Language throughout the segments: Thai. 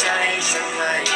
ใจฉันไห้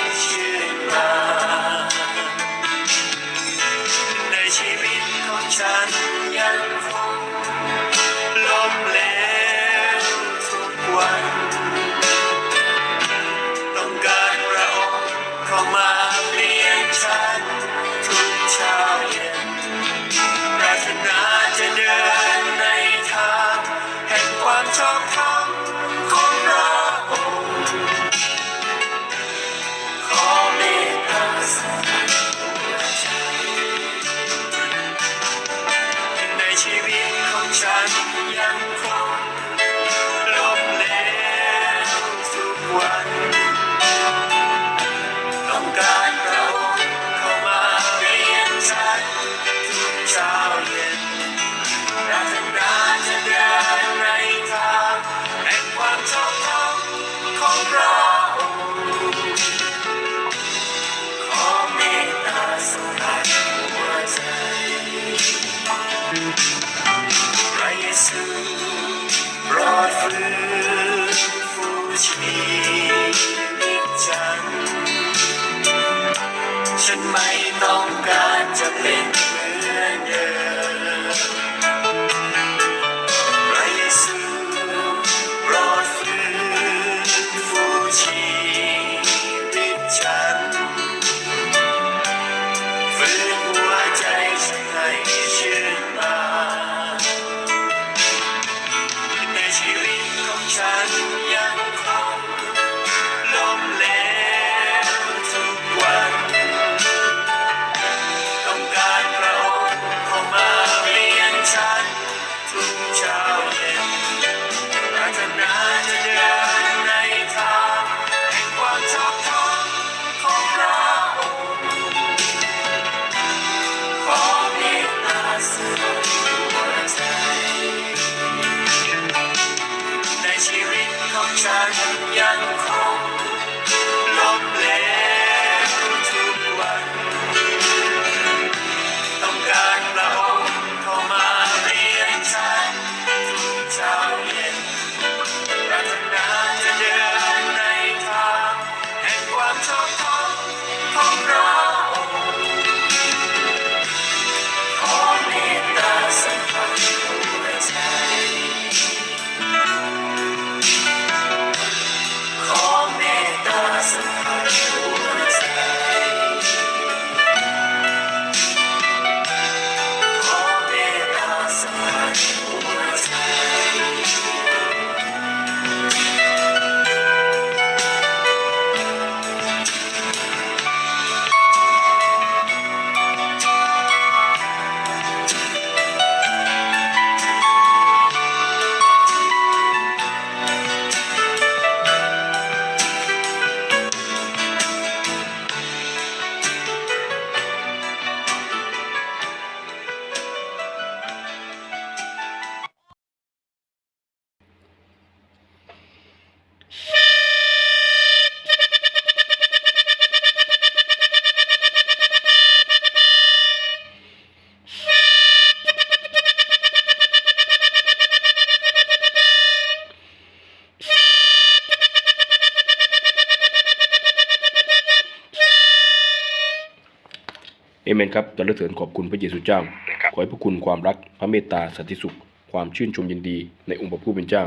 เมนครับจะเลิศเถินขอบคุณพระเยซูเจ้านะครับขอให้พระคุณความรัก พระเมตตา สันติสุข ความชื่นชมยินดีในองค์พระผู้เป็นเจ้า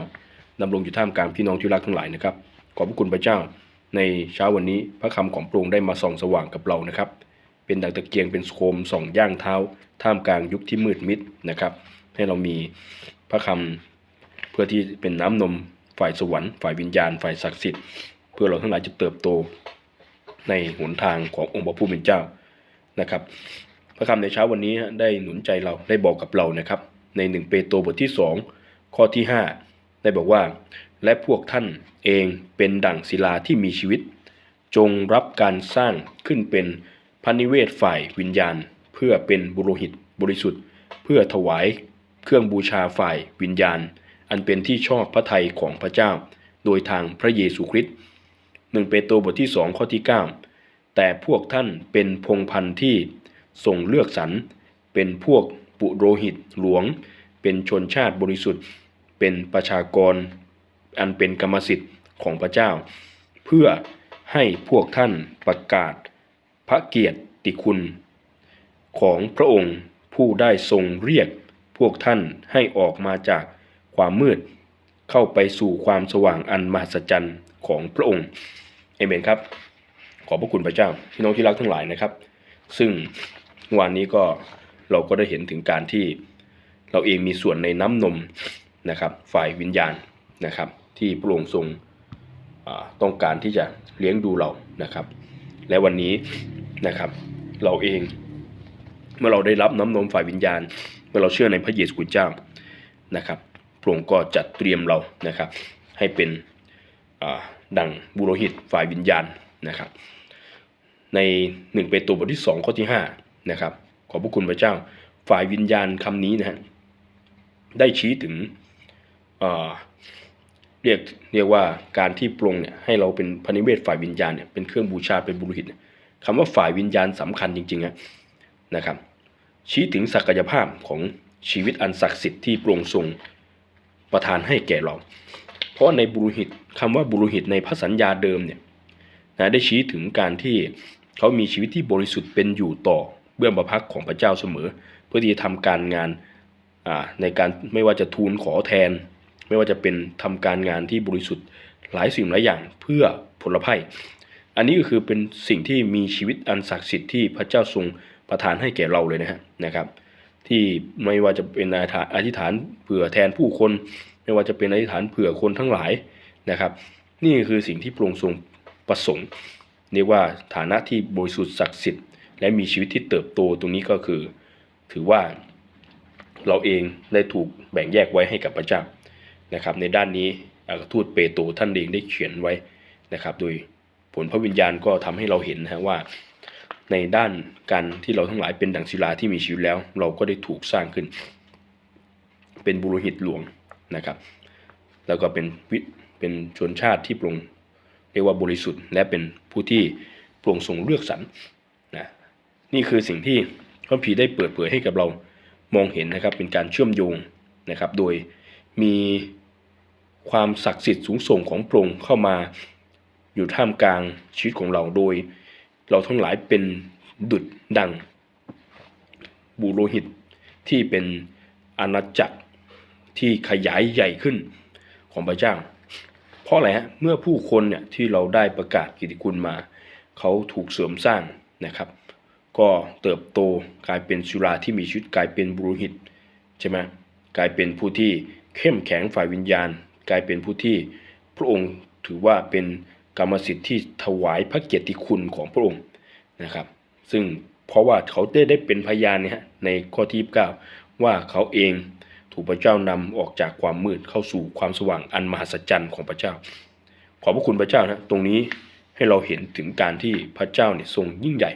ดำรงอยู่ท่ามกลางพี่น้องที่รักทั้งหลายนะครับ ขอบพระคุณพระเจ้า ในเช้าวันนี้พระคำของพระองค์ได้มาส่องสว่างกับเรานะครับ เป็นดังตะเกียงเป็นโคมส่องย่างเท้า ท่ามกลางยุคที่มืดมิดนะครับ ให้เรามีพระคำเพื่อที่เป็นน้ำนมฝ่ายสวรรค์ฝ่ายวิญญาณฝ่ายศักดิ์สิทธิ์ เพื่อเราทั้งหลายจะเติบโต ในหนทางขององค์พระผู้เป็นเจ้า นะครับ พระคำในเช้าวันนี้ได้หนุนใจเราได้บอกกับเรานะครับ ในหนึ่งเปโตรบทที่สองข้อที่ห้าได้บอกว่า และพวกท่านเองเป็นดั่งศิลาที่มีชีวิต จงรับการสร้างขึ้นเป็นพระนิเวศฝ่ายวิญญาณ เพื่อเป็นบุโรหิตบริสุทธิ์ เพื่อถวายเครื่องบูชาฝ่ายวิญญาณ อันเป็นที่ชอบพระทัยของพระเจ้า โดยทางพระเยซูคริสต์หนึ่งเปโตรบทที่สองข้อที่ 9 แต่พวกท่านเป็นพงพันธุ์ที่ทรงเลือกสรรเป็นพวกปุโรหิตหลวง เป็นชนชาติบริสุทธิ์ เป็นประชากร อันเป็นกรรมสิทธิ์ของพระเจ้า เพื่อให้พวกท่านประกาศ พระเกียรติคุณ ของพระองค์ผู้ได้ทรงเรียกพวกท่านให้ออกมาจากความมืด เข้าไปสู่ความสว่างอันมหัศจรรย์ของพระองค์เอเมนครับ ขอบพระคุณพระเจ้าพี่น้องที่รักทั้งหลายนะครับ ซึ่งเมื่อวานนี้ก็เราก็ได้เห็นถึงการที่เราเองมีส่วนในน้ำนมนะครับ ฝ่ายวิญญาณนะครับ ที่พระองค์ทรงต้องการที่จะเลี้ยงดูเรานะครับ และวันนี้นะครับ เราเองเมื่อเราได้รับน้ำนมฝ่ายวิญญาณ เมื่อเราเชื่อในพระเยซูคริสต์เจ้านะครับพระองค์ก็จัดเตรียมเรานะครับ ให้เป็นดังบุโรหิตฝ่ายวิญญาณ นะครับ ในหนึ่งเปโตรบทที่สองข้อที่ห้านะครับ ขอบพระคุณพระเจ้า ฝ่ายวิญญาณคำนี้นะฮะได้ชี้ถึงเเรียกเรียกว่าการที่ปรงเนี่ยให้เราเป็นพระนิเวศฝ่ายวิญญาณเนี่ยเป็นเครื่องบูชาเป็นบุรุหิตเนี่ยคำว่าฝ่ายวิญญาณสำคัญจริงๆนะนะครับ ชี้ถึงศักยภาพของชีวิตอันศักดิ์สิทธิ์ที่ปรงทรงประทานให้แก่เรา เพราะในบุรุหิตคำว่าบุรุหิตในพระสัญญาเดิมเนี่ย นะได้ชี้ถึงการที่เขามีชีวิตที่บริสุทธิ์เป็นอยู่ต่อเบื้องประพักของพระเจ้าเสมอ เพื่อที่จะทำการงานในการไม่ว่าจะทูลขอแทน ไม่ว่าจะเป็นทำการงานที่บริสุทธิ์หลายสิ่งหลายอย่างเพื่อผลภัยอันนี้ก็คือเป็นสิ่งที่มีชีวิตอันศักดิ์สิทธิ์ที่พระเจ้าทรงประทานให้แก่เราเลยนะฮะนะครับ ที่ไม่ว่าจะเป็นอธิษฐานอธิษฐานเผื่อแทนผู้คน ไม่ว่าจะเป็นอธิษฐานเผื่อคนทั้งหลายนะครับ นี่คือสิ่งที่พระองค์ทรง ประสงค์เรียกว่าฐานะที่บริสุทธิ์ศักดิ์สิทธิ์และมีชีวิตที่เติบโตตรงนี้ก็คือ ถือว่าเราเองได้ถูกแบ่งแยกไว้ให้กับพระเจ้านะครับ ในด้านนี้อัครทูตเปโตรท่านเองได้เขียนไว้นะครับ โดยผลพระวิญญาณก็ทำให้เราเห็นนะว่า ในด้านการที่เราทั้งหลายเป็นดั่งศิลาที่มีชีวิตแล้ว เราก็ได้ถูกสร้างขึ้น เป็นบุรุหิตหลวงนะครับ แล้วก็เป็นวิเป็นชนชาติที่ปรง เรียกว่าบริสุทธิ์ และเป็นผู้ที่โปร่งทรงเลือกสรรนะนี่คือสิ่งที่พระพีได้เปิดเผยให้กับเรามองเห็นนะครับเป็นการเชื่อมโยงนะครับ โดยมีความศักดิ์สิทธิ์สูงส่งของพระองค์เข้ามาอยู่ท่ามกลางชีวิตของเราโดย เราทั้งหลายเป็นดุจดัง บุโรหิตที่เป็นอาณาจักรที่ขยายใหญ่ขึ้นของพระเจ้า เพราะอะไรฮะเมื่อผู้คนเนี่ยที่เราได้ประกาศกิตติคุณมา เขาถูกเสริมสร้างนะครับ ก็เติบโตกลายเป็นสุราที่มีชีวิตกลายเป็นบุรุหิตใช่ไหมกลายเป็นผู้ที่เข้มแข็งฝ่ายวิญญาณ กลายเป็นผู้ที่พระองค์ถือว่าเป็นกรรมสิทธิ์ที่ถวายพระเกียรติคุณของพระองค์นะครับ ซึ่งเพราะว่าเขาได้ได้เป็นพยานเนี่ยในข้อที่ 29 ว่าเขาเอง ถูกพระเจ้านำออกจากความมืดเข้าสู่ความสว่างอันมหัศจรรย์ของพระเจ้า ขอบพระคุณพระเจ้านะตรงนี้ให้เราเห็นถึงการที่พระเจ้าเนี่ยทรงยิ่งใหญ่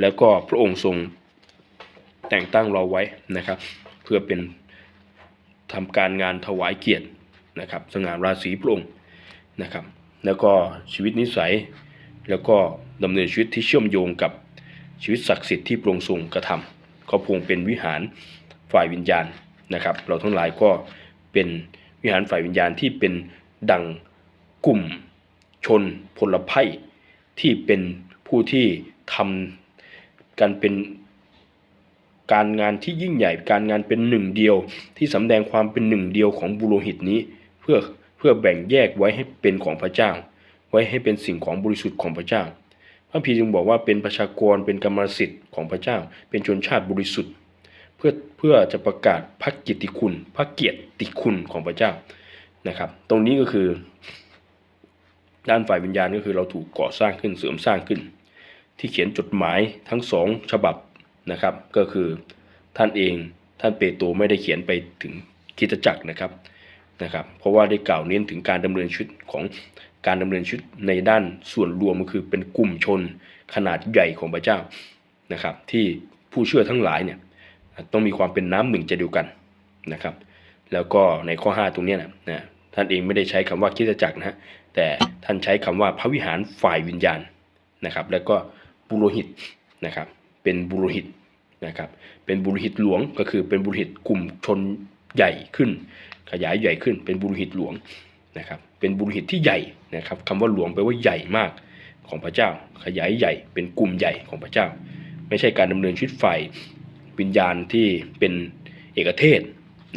แล้วก็พระองค์ทรงแต่งตั้งเราไว้นะครับ เพื่อเป็นทำการงานถวายเกียรตินะครับสง่าราศีพระองค์นะครับแล้วก็ชีวิตนิสัย แล้วก็ดำเนินชีวิตที่เชื่อมโยงกับชีวิตศักดิ์สิทธิ์ที่พระองค์ทรงกระทำเขาพงเป็นวิหารฝ่ายวิญญาณ นะครับ เราทั้งหลายก็เป็นวิหารฝ่ายวิญญาณที่เป็นดังกลุ่มชนพลไพ่ที่เป็นผู้ที่ทำกันเป็นการงานที่ยิ่งใหญ่ การงานเป็นหนึ่งเดียวที่สำแดงความเป็นหนึ่งเดียวของบุโรหิตนี้ เพื่อเพื่อแบ่งแยกไว้ให้เป็นของพระเจ้า ไว้ให้เป็นสิ่งของบริสุทธิ์ของพระเจ้า พระพีจึงบอกว่าเป็นประชากรเป็นกรรมสิทธิ์ของพระเจ้า เป็นชนชาติบริสุทธิ์ พื่อเพื่อจะประกาศพระกิตติคุณ พระเกียรติคุณของพระเจ้านะครับ ตรงนี้ก็คือ ด้านฝ่ายวิญญาณก็คือเราถูกก่อสร้างขึ้นเสริมสร้างขึ้น ที่เขียนจดหมายทั้งสองฉบับนะครับ ก็คือท่านเองท่านเปโตรไม่ได้เขียนไปถึงคิตจักรนะครับนะครับ เพราะว่าได้กล่าวเน้นถึงการดำเนินชีวิตของการดำเนินชีวิตในด้านส่วนรวมก็คือเป็นกลุ่มชนขนาดใหญ่ของพระเจ้านะครับ ที่ผู้เชื่อทั้งหลายเนี่ย ต้องมีความเป็นน้ำหนึ่งใจเดียวกันนะครับ แล้วก็ในข้อ 5 ตรงนี้นะนะท่านเองไม่ได้ใช้คำว่าคริสตจักรนะฮะแต่ท่านใช้คำว่าพระวิหารฝ่ายวิญญาณนะครับ แล้วก็บุโรหิตนะครับ เป็นบุโรหิตนะครับ เป็นบุโรหิตหลวงก็คือเป็นบุโรหิตกลุ่มชนใหญ่ขึ้น ขยายใหญ่ขึ้น เป็นบุโรหิตหลวงนะครับ เป็นบุโรหิตที่ใหญ่นะครับคำว่าหลวงแปลว่าใหญ่มากของพระเจ้า ขยายใหญ่ เป็นกลุ่มใหญ่ของพระเจ้า ไม่ใช่การดำเนินชีวิตฝ่าย วิญญาณที่เป็นเอกเทศ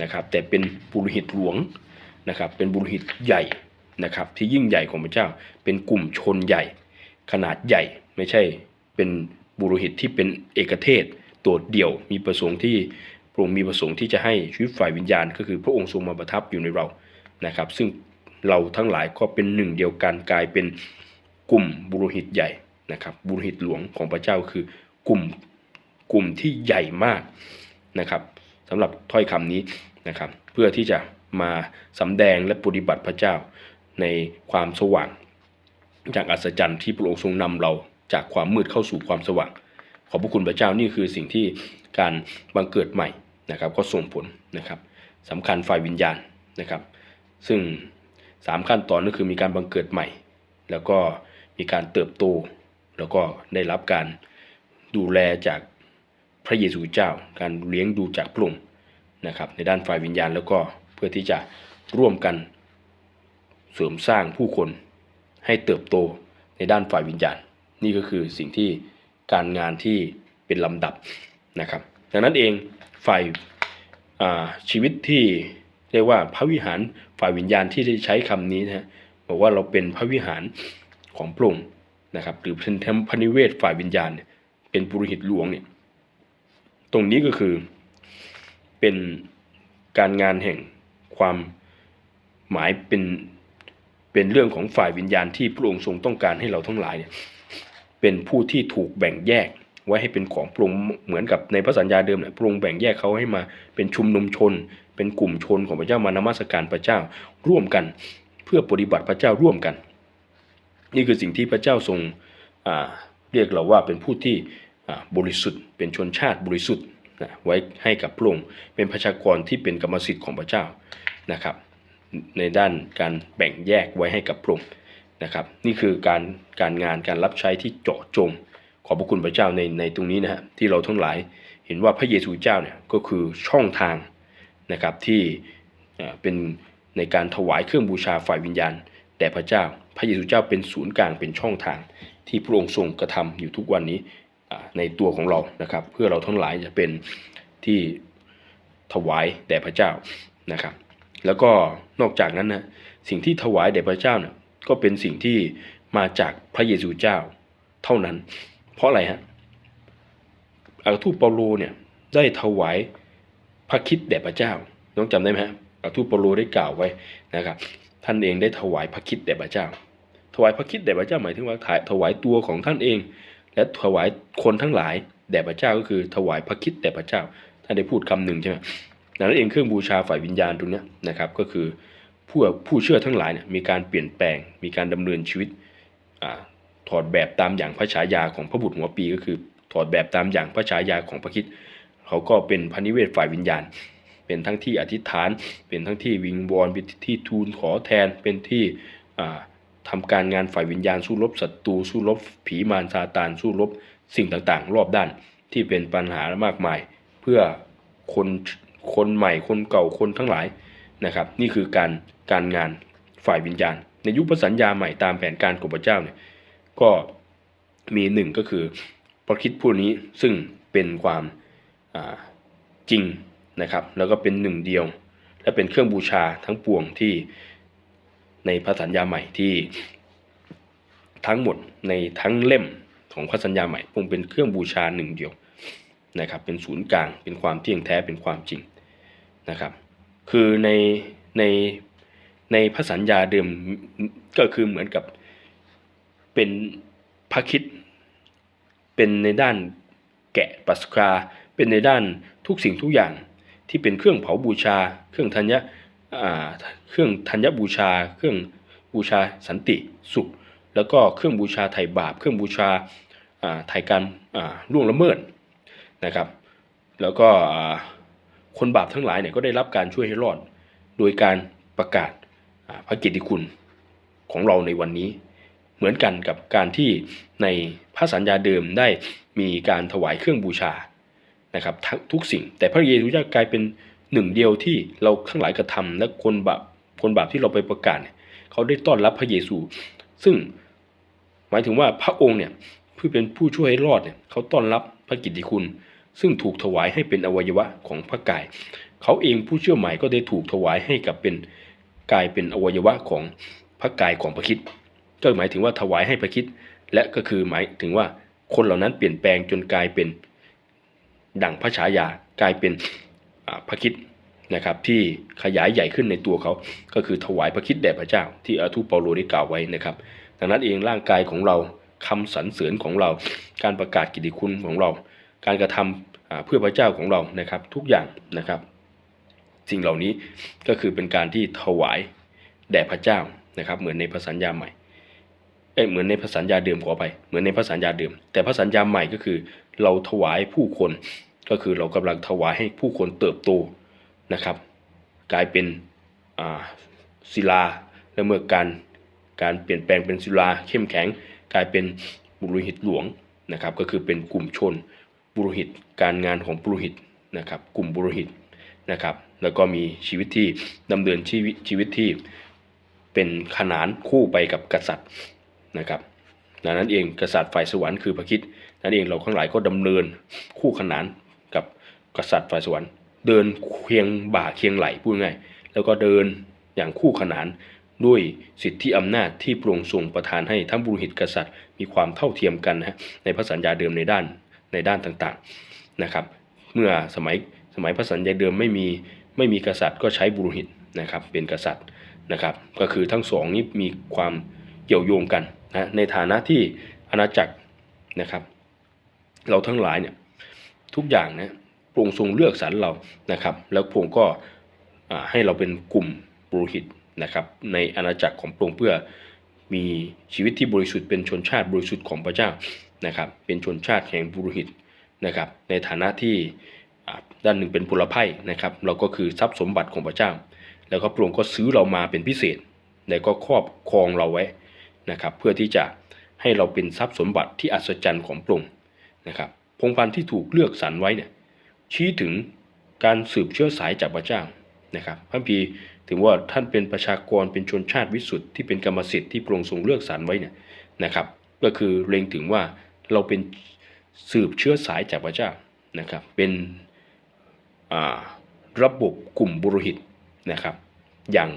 นะครับ แต่เป็นบุโรหิตหลวงนะครับ เป็นบุโรหิตใหญ่นะครับ ที่ยิ่งใหญ่ของพระเจ้า เป็นกลุ่มชนใหญ่ ขนาดใหญ่ไม่ใช่เป็นบุโรหิตที่เป็นเอกเทศโดดเดี่ยวมีประสงค์ที่พระองค์มีประสงค์ที่จะให้ชีวิตฝ่ายวิญญาณ ก็คือพระองค์ทรงมาประทับอยู่ในเรานะครับ ซึ่งเราทั้งหลายก็เป็นหนึ่งเดียวกันกลายเป็นกลุ่มบุโรหิตใหญ่นะครับบุโรหิตหลวงของพระเจ้าคือกลุ่ม กลุ่มที่ใหญ่มากนะครับสำหรับถ้อยคำนี้นะครับ เพื่อที่จะมาสำแดงและปฏิบัติพระเจ้าในความสว่าง จากอัศจรรย์ที่พระองค์ทรงนำเราจากความมืดเข้าสู่ความสว่าง ขอบพระคุณพระเจ้านี่คือสิ่งที่การบังเกิดใหม่นะครับ ก็ส่งผลนะครับสำคัญฝ่ายวิญญาณนะครับ ซึ่งสามขั้นตอนก็คือมีการบังเกิดใหม่ แล้วก็มีการเติบโต แล้วก็ได้รับการดูแลจาก พระเยซูเจ้า การเลี้ยงดูจากพระองค์นะครับ ในด้านฝ่ายวิญญาณแล้วก็เพื่อที่จะร่วมกันเสริมสร้างผู้คนให้เติบโตในด้านฝ่ายวิญญาณ นี่ก็คือสิ่งที่การงานที่เป็นลำดับนะครับ ดังนั้นเองฝ่ายชีวิตที่เรียกว่าพระวิหารฝ่ายวิญญาณที่ได้ใช้คำนี้นะบอกว่าเราเป็นพระวิหารของพระองค์นะครับหรือเป็นพระนิเวศฝ่ายวิญญาณเนี่ยเป็นปุโรหิตหลวงเนี่ย ตรงนี้ก็คือเป็นการงานแห่งความหมายเป็นเป็นเรื่องของฝ่ายวิญญาณที่พระองค์ทรงต้องการให้เราทั้งหลายเนี่ยเป็นผู้ที่ถูกแบ่งแยกไว้ให้เป็นของพระองค์เหมือนกับในพระสัญญาเดิมเนี่ยพระองค์แบ่งแยกเขาให้มาเป็นชุมนุมชน เป็นกลุ่มชนของพระเจ้ามานมัสการพระเจ้าร่วมกัน เพื่อปฏิบัติพระเจ้าร่วมกัน นี่คือสิ่งที่พระเจ้าทรงเรียกเราว่าเป็นผู้ที่ บริสุทธิ์ เป็นชนชาติบริสุทธิ์นะไว้ให้กับพระองค์เป็นประชากรที่เป็นกรรมสิทธิ์ของพระเจ้านะครับในด้านการแบ่งแยกไว้ให้กับพระองค์นะครับนี่คือการการงานการรับใช้ที่เจาะจงขอบพระคุณพระเจ้าในในตรงนี้นะฮะที่เราทั้งหลายเห็นว่าพระเยซูเจ้าเนี่ยก็คือช่องทางนะครับที่เป็นในการถวายเครื่องบูชาฝ่ายวิญญาณแด่พระเจ้า พระเยซูเจ้าเป็นศูนย์กลางเป็นช่องทาง ที่พระองค์ทรงกระทำอยู่ทุกวันนี้ ในตัวของเรานะครับ เพื่อเราทั้งหลายจะเป็นที่ถวายแด่พระเจ้านะครับ แล้วก็นอกจากนั้นนะสิ่งที่ถวายแด่พระเจ้าเนี่ยก็เป็นสิ่งที่มาจากพระเยซูเจ้าเท่านั้น เพราะอะไรฮะอาทูตเปาโลเนี่ยได้ถวายพระคิดแด่พระเจ้าน้องจำได้ไหมฮะอาทูตเปาโลได้กล่าวไว้นะครับท่านเองได้ถวายพระคิดแด่พระเจ้า ถวายพระคิดแด่พระเจ้าหมายถึงว่าถวายตัวของท่านเอง และถวายคนทั้งหลายแด่พระเจ้าก็คือถวายพระคิดแด่พระเจ้าท่านได้พูดคำหนึ่งใช่ไหมนั้นเองเครื่องบูชาฝ่ายวิญญาณตรงเนี้ยนะครับก็คือผู้ผู้เชื่อทั้งหลายเนี่ยมีการเปลี่ยนแปลง มีการดำเนินชีวิตอถอดแบบตามอย่างพระฉายาของพระบุตรหัวปีก็คือถอดแบบตามอย่างพระฉายาของพระคิดเขาก็เป็นพระนิเวศฝ่ายวิญญาณ เป็นทั้งที่อธิษฐาน เป็นทั้งที่วิงวอนเป็นที่ทูลขอแทนเป็นที่อ่า ทำการงานฝ่ายวิญญาณสู้รบศัตรูสู้รบผีมารซาตานสู้รบสิ่งต่างๆ รอบด้านที่เป็นปัญหามากมาย เพื่อคนคนใหม่คนเก่าคนทั้งหลายนะครับ นี่คือการการงานฝ่ายวิญญาณ ในยุคพระสัญญาใหม่ตามแผนการของพระเจ้าเนี่ยก็มีหนึ่งก็คือพระคิดผู้นี้ซึ่งเป็นความาจริงนะครับ แล้วก็เป็นหนึ่งเดียว และเป็นเครื่องบูชาทั้งปวงที่ ในพระสัญญาใหม่ที่ทั้งหมดในทั้งเล่มของพระสัญญาใหม่คงเป็นเครื่องบูชาหนึ่งเดียวนะครับเป็นศูนย์กลางเป็นความเที่ยงแท้เป็นความจริงนะครับ คือในในในพระสัญญาเดิมก็คือเหมือนกับเป็นพระคิด เป็นในด้านแกะปัสกาเป็นในด้านทุกสิ่งทุกอย่างที่เป็นเครื่องเผาบูชา เครื่องธัญญะ เครื่องธัญญบูชา เครื่องบูชาสันติสุข แล้วก็เครื่องบูชาไถ่บาป เครื่องบูชาไถ่การล่วงละเมิดนะครับ แล้วก็คนบาปทั้งหลายเนี่ยก็ได้รับการช่วยให้รอด โดยการประกาศพระกิตติคุณของเราในวันนี้ เหมือนกันกับการที่ในพระสัญญาเดิมได้มีการถวายเครื่องบูชานะครับทุกสิ่ง แต่พระเยซูเจะกลายเป็น หนึ่งเดียวที่เราทั้งหลายกระทำและคนบาปคนบาปที่เราไปประกาศเนี่ยเขาได้ต้อนรับพระเยซู ซึ่งหมายถึงว่าพระองค์เนี่ยเพื่อเป็นผู้ช่วยให้รอดเนี่ยเขาต้อนรับพระกิตติคุณ ซึ่งถูกถวายให้เป็นอวัยวะของพระกาย เขาเองผู้เชื่อใหม่ก็ได้ถูกถวายให้กับเป็นกายเป็นอวัยวะของพระกายของพระคิดก็หมายถึงว่าถวายให้พระคิดและก็คือหมายถึงว่าคนเหล่านั้นเปลี่ยนแปลงจนกลายเป็น ดั่งพระฉายากลายเป็น พระคิดนะครับที่ขยายใหญ่ขึ้นในตัวเขา ก็คือถวายพระคิดแด่พระเจ้า ที่อาทูปเปาโลได้กล่าวไว้นะครับ ดังนั้นเองร่างกายของเราคำสรรเสริญของเรา การประกาศกิตติคุณของเรา การกระทำอ่าเพื่อพระเจ้าของเรานะครับทุกอย่างนะครับ สิ่งเหล่านี้ก็คือเป็นการที่ถวายแด่พระเจ้านะครับ เหมือนในพระสัญญาใหม่เอ้เหมือนในพระสัญญาเดิมขอไป เหมือนในพระสัญญาเดิม แต่พระสัญญาใหม่ก็คือ เราถวายผู้คน ก็คือเรากำลังถวายให้ผู้คนเติบโตนะครับ กลายเป็นศิลาและเมื่อการการเปลี่ยนแปลงเป็นศิลาเข้มแข็ง กลายเป็นบุรุหิตหลวงนะครับ ก็คือเป็นกลุ่มชนบุรุหิตการงานของบุรุหิตนะครับ กลุ่มบุรุหิตนะครับ แล้วก็มีชีวิตที่ดำเนินชีวิตชีวิตที่เป็นขนานคู่ไปกับกษัตริย์นะครับดังนั้นเองกษัตริย์ฝ่ายสวรรค์คือพระคิดนั่นเองเราทั้งหลายก็ดำเนินคู่ขนาน กษัตริย์ฝ่ายสวรรค์เดินเคียงบ่าเคียงไหลพูดง่ายแล้วก็เดินอย่างคู่ขนานด้วยสิทธิอำนาจที่พระองค์ทรงประทานให้ทั้งบุรุษกษัตริย์ มีความเท่าเทียมกันนะฮะในพระสัญญาเดิมในด้านในด้านต่างๆนะครับ เมื่อสมัยสมัยพระสัญญาเดิมไม่มีไม่มีกษัตริย์ก็ใช้บุรุษนะครับเป็นกษัตริย์นะครับ ก็คือทั้งสองนี้มีความเกี่ยวโยงกันนะในฐานะที่อาณาจักรนะครับ เราทั้งหลายเนี่ยทุกอย่างนะ พระองค์ทรงเลือกสรรเรานะครับ แล้วพระองค์ก็ให้เราเป็นกลุ่มปุโรหิตนะครับในอาณาจักรของพระองค์เพื่อมีชีวิตที่บริสุทธิ์เป็นชนชาติบริสุทธิ์ของพระเจ้านะครับ เป็นชนชาติแห่งปุโรหิตนะครับ ในฐานะที่ด้านหนึ่งเป็นพลไพ่นะครับ เราก็คือทรัพย์สมบัติของพระเจ้า แล้วก็พระองค์ก็ซื้อเรามาเป็นพิเศษ แล้วก็ครอบครองเราไว้นะครับ เพื่อที่จะให้เราเป็นทรัพย์สมบัติที่อัศจรรย์ของพระองค์นะครับพงพันธุ์ที่ถูกเลือกสรรไว้เนี่ย ชี้ถึงการสืบเชื้อสายจากพระเจ้านะครับพระคัมภีถึงว่าท่านเป็นประชากรเป็นชนชาติวิสุทธิ์ที่เป็นกรรมสิทธิ์ที่พระองค์ทรงเลือกสรรไว้เนี่ยนะครับก็คือเล็งถึงว่าเราเป็นสืบเชื้อสายจากพระเจ้านะครับเป็นระบบกลุ่มบุรุหิตนะครับอย่าง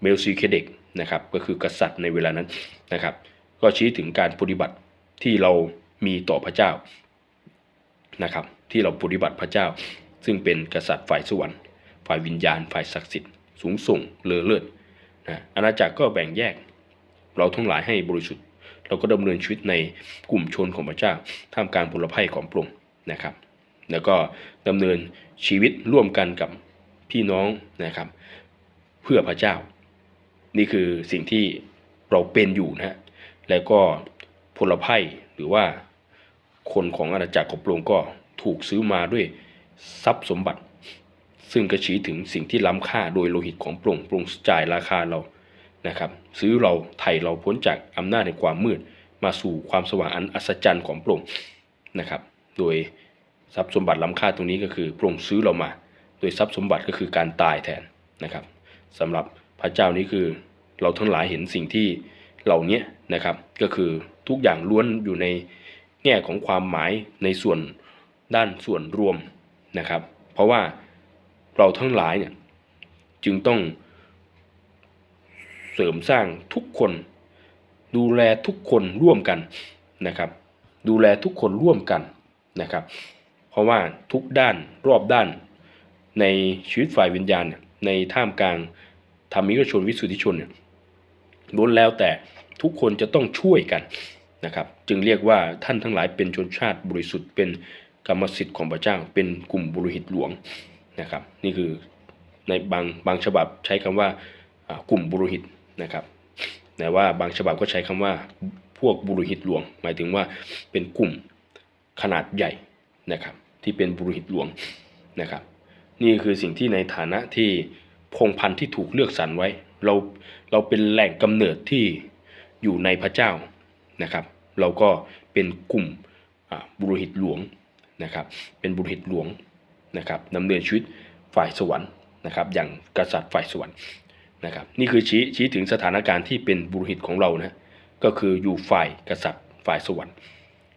เมลซีเคเดกนะครับก็คือกษัตริย์ในเวลานั้นนะครับก็ชี้ถึงการปฏิบัติที่เรามีต่อพระเจ้า นะครับ ที่เราปฏิบัติพระเจ้า ซึ่งเป็นกษัตริย์ฝ่ายสวรรค์ ฝ่ายวิญญาณ ฝ่ายศักดิ์สิทธิ์ สูงส่งเลอเลิศนะอาณาจักรก็แบ่งแยก เราทั้งหลายให้บริสุทธิ์ เราก็ดำเนินชีวิตในกลุ่มชนของพระเจ้าท่ามกลางผลภัยของพระองค์นะครับ แล้วก็ดำเนินชีวิตร่วมกันกับพี่น้องนะครับ เพื่อพระเจ้า นี่คือสิ่งที่เราเป็นอยู่นะฮะแล้วก็พลภัยหรือว่า คนของอาณาจักรของพระองค์ก็ถูกซื้อมาด้วยทรัพย์สมบัติ ซึ่งก็ชี้ถึงสิ่งที่ล้ำค่าโดยโลหิตของพระองค์พระองค์จ่ายราคาเรานะครับซื้อเราไถ่เราพ้นจากอำนาจในความมืด มาสู่ความสว่างอันอัศจรรย์ของพระองค์นะครับ โดยทรัพย์สมบัติล้ำค่าตรงนี้ก็คือพระองค์ซื้อเรามา โดยทรัพย์สมบัติก็คือการตายแทนนะครับสำหรับพระเจ้านี้คือเราทั้งหลายเห็นสิ่งที่เหล่านี้นะครับ ก็คือทุกอย่างล้วนอยู่ใน แง่ของความหมายในส่วนด้านส่วนรวมนะครับ เพราะว่าเราทั้งหลายเนี่ยจึงต้องเสริมสร้างทุกคน ดูแลทุกคนร่วมกันนะครับ ดูแลทุกคนร่วมกันนะครับ เพราะว่าทุกด้านรอบด้าน ในชีวิตฝ่ายวิญญาณเนี่ยในท่ามกลางธรรมิกชนวิสุทธิชนเนี่ยล้วนแล้วแต่ทุกคนจะต้องช่วยกัน นะครับ จึงเรียกว่าท่านทั้งหลายเป็นชนชาติบริสุทธิ์เป็นกรรมสิทธิ์ของพระเจ้า เป็นกลุ่มบุรุหิตหลวงนะครับ นี่คือในบางบางฉบับใช้คำว่าอ่ากลุ่มบุรุหิตนะครับแต่ว่าบางฉบับก็ใช้คำว่าพวกบุรุหิตหลวง หมายถึงว่าเป็นกลุ่มขนาดใหญ่นะครับ ที่เป็นบุรุหิตหลวงนะครับ นี่คือสิ่งที่ในฐานะที่พงพันธุ์ที่ถูกเลือกสรรไว้ เราเราเป็นแหล่งกำเนิดที่อยู่ในพระเจ้า นะครับ เราก็เป็นกลุ่มบุรุหิตหลวงนะครับ เป็นบุรุหิตหลวงนะครับดำเนินชีวิตฝ่ายสวรรค์นะครับ อย่างกษัตริย์ฝ่ายสวรรค์นะครับ นี่คือชี้ชี้ถึงสถานการณ์ที่เป็นบุรุหิตของเรานะก็คืออยู่ฝ่ายกษัตริย์ฝ่ายสวรรค์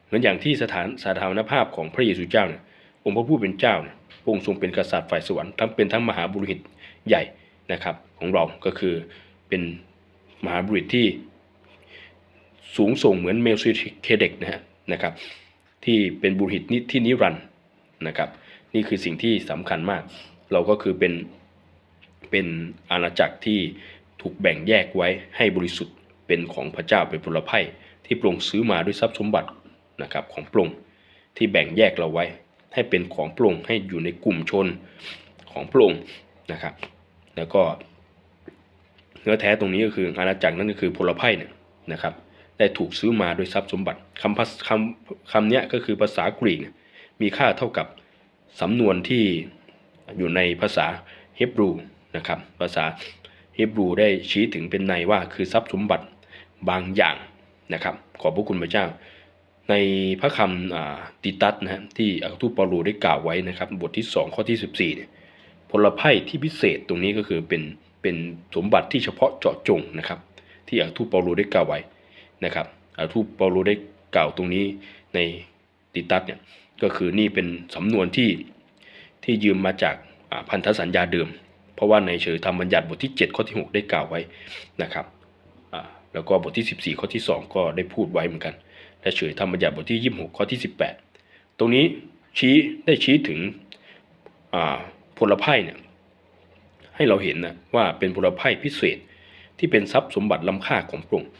เหมือนอย่างที่สถานสถานภาพของพระเยซูเจ้าเนี่ยองค์พระผู้เป็นเจ้าเนี่ยพระองค์ทรงเป็นกษัตริย์ฝ่ายสวรรค์ทั้งเป็นทั้งมหาบุรุหิตใหญ่นะครับของเราก็คือเป็นมหาบุรุษที่ สูงส่งเหมือนเมลซิเคเดกนะฮะนะครับที่เป็นบุรุษนิที่นิรันต์นะครับนี่คือสิ่งที่สำคัญมาก เราก็คือเป็นเป็นอาณาจักรที่ถูกแบ่งแยกไว้ให้บริสุทธิ์เป็นของพระเจ้าเป็นพลไพ่ที่พระองค์ซื้อมาด้วยทรัพย์สมบัตินะครับของพระองค์ที่แบ่งแยกเราไว้ ให้เป็นของพระองค์ให้อยู่ในกลุ่มชนของพระองค์นะครับ แล้วก็เนื้อแท้ตรงนี้ก็คืออาณาจักรนั้นก็คือพลไพ่เนี่ยนะครับ ได้ถูกซื้อมาโดยทรัพย์สมบัติคำคำคำเนี้ยก็คือภาษากรีกมีค่าเท่ากับสำนวนที่อยู่ในภาษาเฮบรูนะครับภาษาเฮบรูได้ชี้ถึงเป็นในว่าคือทรัพย์สมบัติบางอย่างนะครับขอบพระคุณพระเจ้า ในพระคำติตัสนะฮะที่อัครทูตเปาโลได้กล่าวไว้นะครับบทที่ 2 ข้อที่ 14เนี่ยผลไพ่ที่พิเศษตรงนี้ก็คือเป็นเป็นสมบัติที่เฉพาะเจาะจงนะครับที่อัครทูตเปาโลได้กล่าวไว้ นะครับอัครทูตเปาโลได้กล่าวตรงนี้ในติตัสเนี่ยก็คือนี่เป็นสำนวนที่ที่ยืมมาจากพันธสัญญาเดิม เพราะว่าในเฉยธรรมบัญญัติบทที่ 7 ข้อที่ 6 ได้กล่าวไว้นะครับแล้วก็บทที่ 14 ข้อที่ 2 ก็ได้พูดไว้เหมือนกัน และเฉยธรรมบัญญัติบทที่ 26 ข้อที่ 18 ตรงนี้ชี้ได้ชี้ถึงพลไพ่เนี่ยให้เราเห็นนะว่าเป็นพลไพ่พิเศษที่เป็นทรัพย์สมบัติล้ำค่าของพระองค์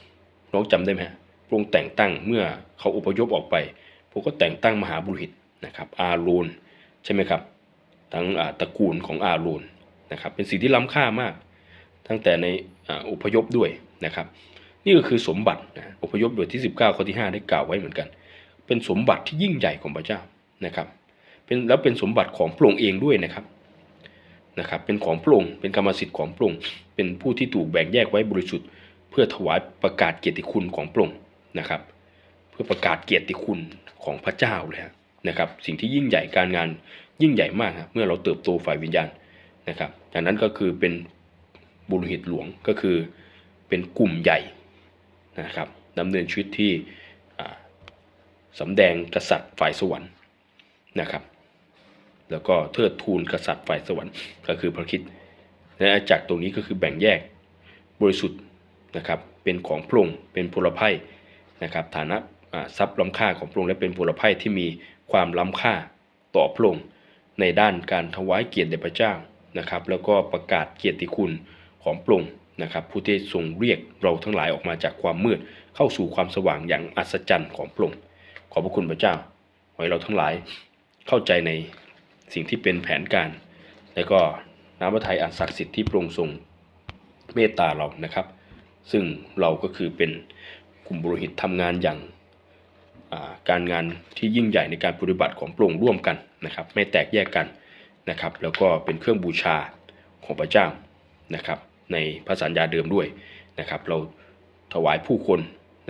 น้องจำได้ไหมฮะพระองค์แต่งตั้งเมื่อเขาอพยพออกไปพระองค์ก็แต่งตั้งมหาบุรุษนะครับอาโรนใช่ไหมครับ ทั้งตระกูลของอาโรนนะครับเป็นสิ่งที่ล้ำค่ามาก ตั้งแต่ในอ่าอพยพด้วยนะครับ นี่ก็คือสมบัตินะอพยพบทที่ 19ข้อที่ 5 ได้กล่าวไว้เหมือนกัน เป็นสมบัติที่ยิ่งใหญ่ของพระเจ้านะครับเป็นแล้วเป็นสมบัติของพระองค์เองด้วยนะครับนะครับเป็นของพระองค์เป็นกรรมสิทธิ์ของพระองค์เป็นผู้ที่ถูกแบ่งแยกไว้บริสุทธิ์ เพื่อถวายประกาศเกียรติคุณของพระองค์นะครับ เพื่อประกาศเกียรติคุณของพระเจ้าเลยฮะนะครับ สิ่งที่ยิ่งใหญ่การงานยิ่งใหญ่มากครับเมื่อเราเติบโตฝ่ายวิญญาณนะครับจากนั้นก็คือเป็นบุรุษหลวงก็คือเป็นกลุ่มใหญ่นะครับดำเนินชีวิตที่สำแดงกษัตริย์ฝ่ายสวรรค์นะครับแล้วก็เทิดทูนกษัตริย์ฝ่ายสวรรค์ก็คือพระคิดและอาจักตรงนี้ก็คือแบ่งแยกบริสุทธิ์ นะครับเป็นของพระองเป็นพลไพ่นะครับฐานะทรัพย์ล้ำค่าของพระองและเป็นพลไพ่ที่มีความล้ำค่าต่อพระองในด้านการถวายเกียรติแด่พระเจ้านะครับแล้วก็ประกาศเกียรติคุณของพระองนะครับผู้ที่ทรงเรียกเราทั้งหลายออกมาจากความมืดเข้าสู่ความสว่างอย่างอัศจรรย์ของพระองค์ขอบพระคุณพระเจ้าขอให้เราทั้งหลายเข้าใจในสิ่งที่เป็นแผนการ และก็น้ำพระทัยอันศักดิ์สิทธิ์ที่พระองค์ทรงเมตตาเรานะครับ ซึ่งเราก็คือเป็นกลุ่มบุรุษทำงานอย่างาการงานที่ยิ่งใหญ่ในการปฏิบัติของพระองร่วมกันนะครับ ไม่แตกแยกกันนะครับ แล้วก็เป็นเครื่องบูชาของพระเจ้านะครับ ในพระสัญญาเดิมด้วยนะครับ เราถวายผู้คน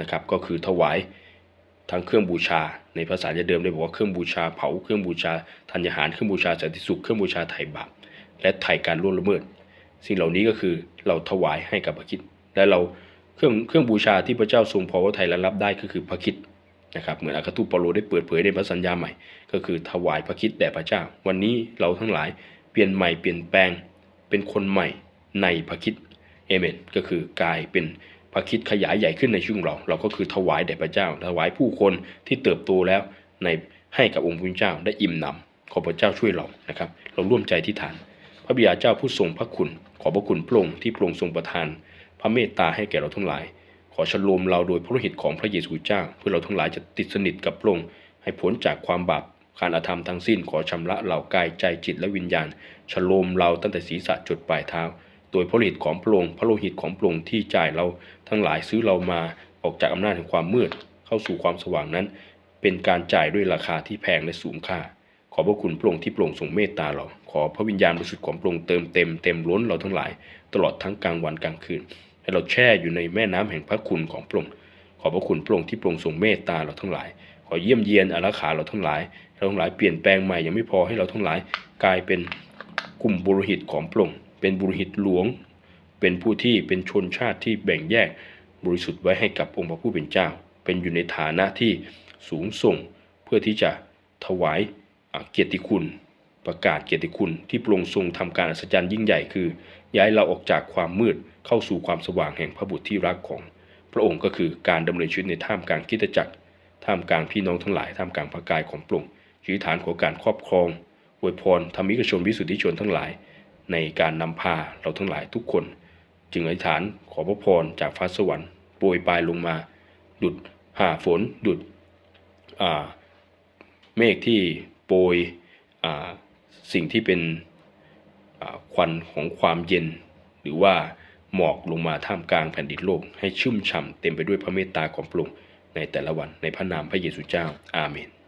นะครับก็คือถวายทั้งเครื่องบูชา ในภาษาญาเดิมได้บอกว่าเครื่องบูชาเผาเครื่องบูชาธัญญาหารเครื่องบูชาสันติสุขเครื่องบูชาไถ่บาปและไถ่การล่วงละเมิด สิ่งเหล่านี้ก็คือเราถวายให้กับพระคิด และเราเครื่องเครื่องบูชาที่พระเจ้าทรงพอพระทัยและรับได้ก็คือพระคิดนะครับเหมือนอาคาตุเปาโลได้เปิดเผยในพระสัญญาใหม่ ก็คือถวายพระคิดแด่พระเจ้า วันนี้เราทั้งหลายเปลี่ยนใหม่เปลี่ยนแปลงเป็นคนใหม่ในพระคิดเอเมนก็คือกลายเป็นพระคิดขยายใหญ่ขึ้นในชีวิตของเรา เราก็คือถวายแด่พระเจ้า ถวายผู้คนที่เติบโตแล้วในให้กับองค์พระเจ้าได้อิ่มหนำขอพระเจ้าช่วยเรานะครับ เราร่วมใจที่ฐาน พระบิดาเจ้าผู้ทรงพระคุณ ขอพระคุณพระองค์ที่พระองค์ทรงประทาน พระเมตตาให้แก่เราทั้งหลาย ขอฉลมเราโดยพระโลหิตของพระเยซูเจ้า เพื่อเราทั้งหลายจะติดสนิทกับพระองค์ให้พ้นจากความบาปการอาธรรมทั้งสิ้นขอชำระเรากายใจจิตและวิญญาณฉลมเราตั้งแต่ศีรษะจดปลายเท้า โดยพระโลหิตของพระองค์พระโลหิตของพระองค์ที่จ่ายเราทั้งหลายซื้อเรามาออกจากอำนาจแห่งความมืด เข้าสู่ความสว่างนั้น เป็นการจ่ายด้วยราคาที่แพงและสูงค่า ขอพระคุณพระองค์ที่พระองทรงเมตตาเรา ขอพระวิญญาณบริสุทธิ์ของพระองค์เติมเต็มเต็มล้นเราทั้งหลาย ตลอดทั้งกลางวันกลางคืน ให้เราแช่อยู่ในแม่น้ำแห่งพระคุณของพระองค์ขอพระคุณพระองค์ที่พระองค์ทรงเมตตาเราทั้งหลาย ขอเยี่ยมเยียนอารักขาเราทั้งหลายเราทั้งหลายเปลี่ยนแปลงใหม่ยังไม่พอให้เราทั้งหลายกลายเป็นกลุ่มบุรุหิตของพระองค์เป็นบุรุหิตหลวง เป็นผู้ที่เป็นชนชาติที่แบ่งแยกบริสุทธิ์ไว้ให้กับองค์พระผู้เป็นเจ้า เป็นอยู่ในฐานะที่สูงส่ง เพื่อที่จะถวายเกียรติคุณ ประกาศเกียรติคุณที่พระองค์ทรงทำการอัศจรรย์ยิ่งใหญ่คือ ย้ายเราออกจากความมืด เข้าสู่ความสว่างแห่งพระบุตรที่รักของพระองค์ก็คือการดำเนินชีวิตในท่ามกลางคิดจักร ท่ามกลางพี่น้องทั้งหลาย ท่ามกลางพระกายของพระองค์ชีวิตฐานของการครอบครองอวยพรธรรมิกชนวิสุทธิชนทั้งหลาย ในการนำพาเราทั้งหลายทุกคน จึงอธิษฐานขอพระพรจากฟ้าสวรรค์โปรยปลายลงมา ดุดหาฝน ดุดเมฆที่โปรยสิ่งที่เป็นควันของความเย็นหรือว่า หมอกลงมาท่ามกลางแผ่นดินโลก ให้ชุ่มฉ่ำเต็มไปด้วยพระเมตตาของพระองค์ในแต่ละวันในพระนามพระเยซูเจ้า อาเมน